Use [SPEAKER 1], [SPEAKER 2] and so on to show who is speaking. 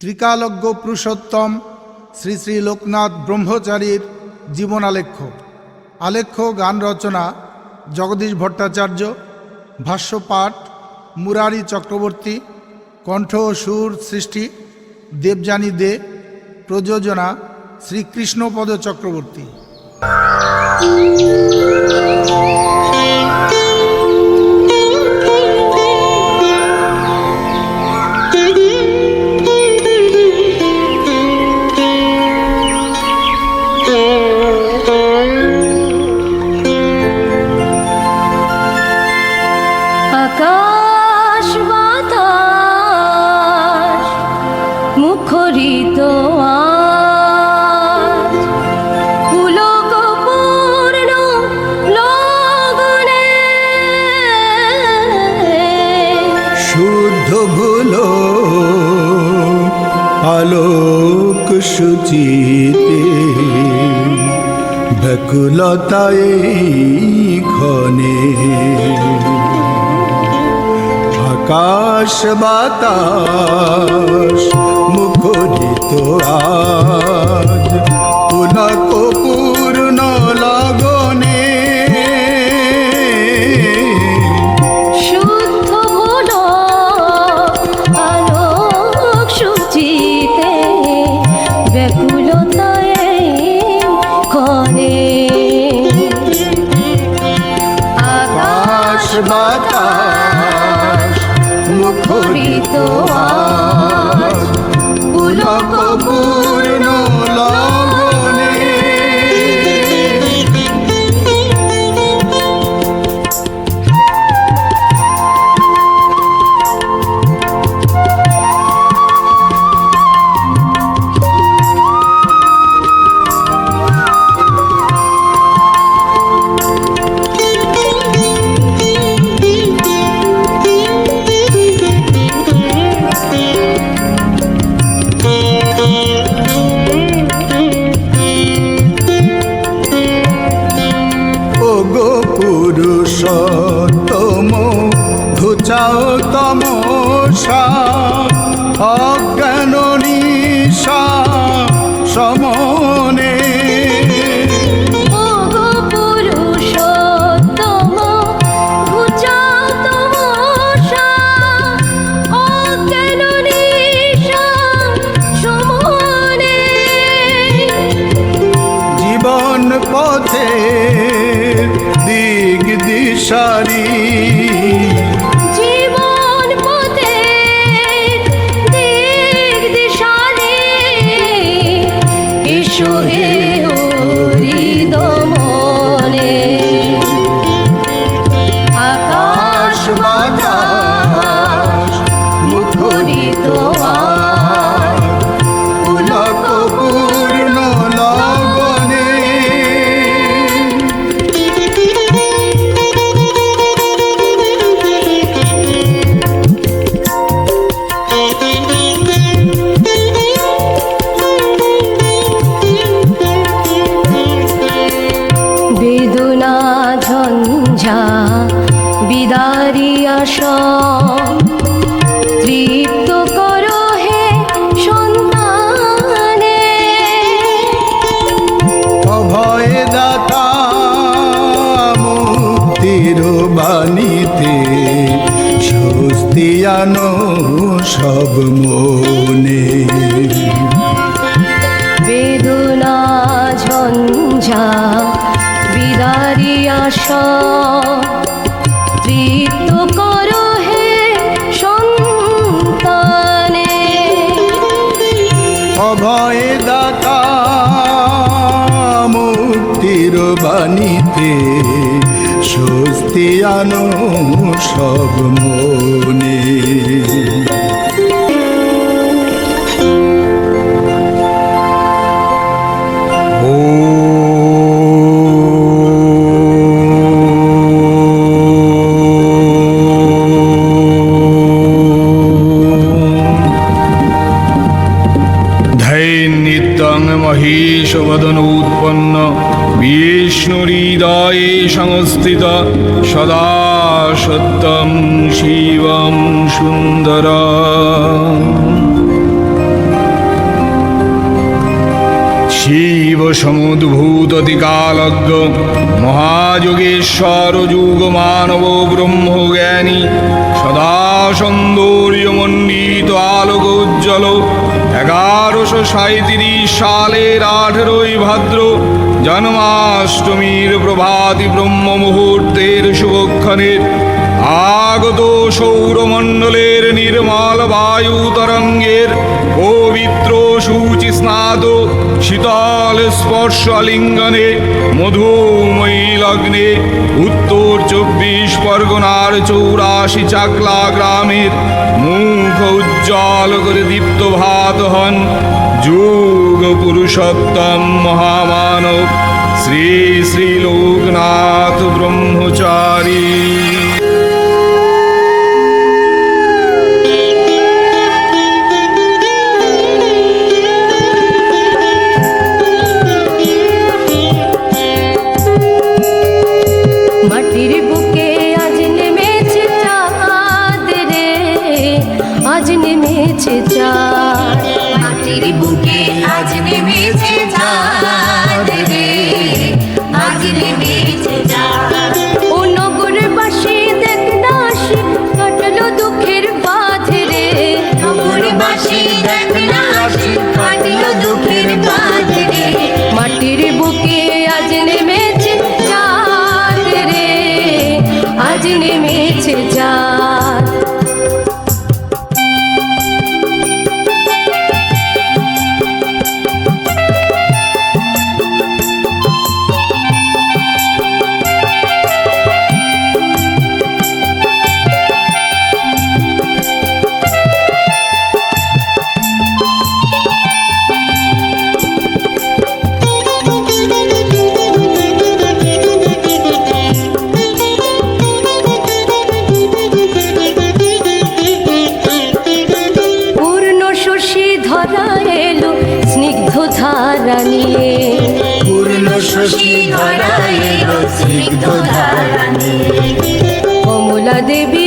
[SPEAKER 1] ত্রিকালজ্ঞ পুরুষোত্তম শ্রী শ্রী লোকনাথ ব্রহ্মচারীর জীবন আলেখ্য, গান রচনা, জগদীশ ভট্টাচার্য ভাষ্যপাঠ মুরারি চক্রবর্তী, কণ্ঠ সুর সৃষ্টি, দেবযানী দে, প্রযোজনা, শ্রীকৃষ্ণপদ চক্রবর্তী। আলোক সুচিতে ব্যাকুলতায় ঘনে আকাশ বাতাস মুখরিত আজ পুরুষোত্তম ঘুচাও তমসা অজ্ঞান দিশারি
[SPEAKER 2] ঝঞ্ঝা বিদারি আস তৃপ্ত করো হে সন্তানে।
[SPEAKER 1] অভয় দাতা মুক্তির বাণীতে স্বস্তিয়ানো সব মনে।
[SPEAKER 2] বেদনা ঝঞ্ঝা বিদারি আস
[SPEAKER 1] অভয় দাতা মুক্তির বাণীতে স্বস্তিয়ানো সব মনে।
[SPEAKER 3] संस्थित सदा सत्यं शिवं सुन्दर शिवसमुद्भूततिकालज्ञ महायोगेश्वरयुगमानवो ब्रह्मज्ञानी सदा सन्दो সাঁত্রিশ সালের আঠেরোই ভাদ্র জন্মাষ্টমীর প্রভাতি ব্রহ্ম মুহূর্তের শুভক্ষণের আগত সৌরমণ্ডলের নির্মল বায়ু তরঙ্গের পবিত্র সূচি স্নাত শীতল স্পর্শ লিঙ্গনে মধুময়ী লগ্নে উত্তর চব্বিশ পরগনার চৌরাশি চাকলা গ্রামের মুখ উজ্জ্বল করে দীপ্ত ভাব প্রয়াত হন যুগ পুরুষোত্তম মহামানব। শ্রী শ্রী লোকনাথ ব্রহ্মচারী।
[SPEAKER 2] ধারা নিয়ে।
[SPEAKER 4] পূর্ণ শশী ধরা এলো ধারা নিয়ে।
[SPEAKER 2] কমলা দেবী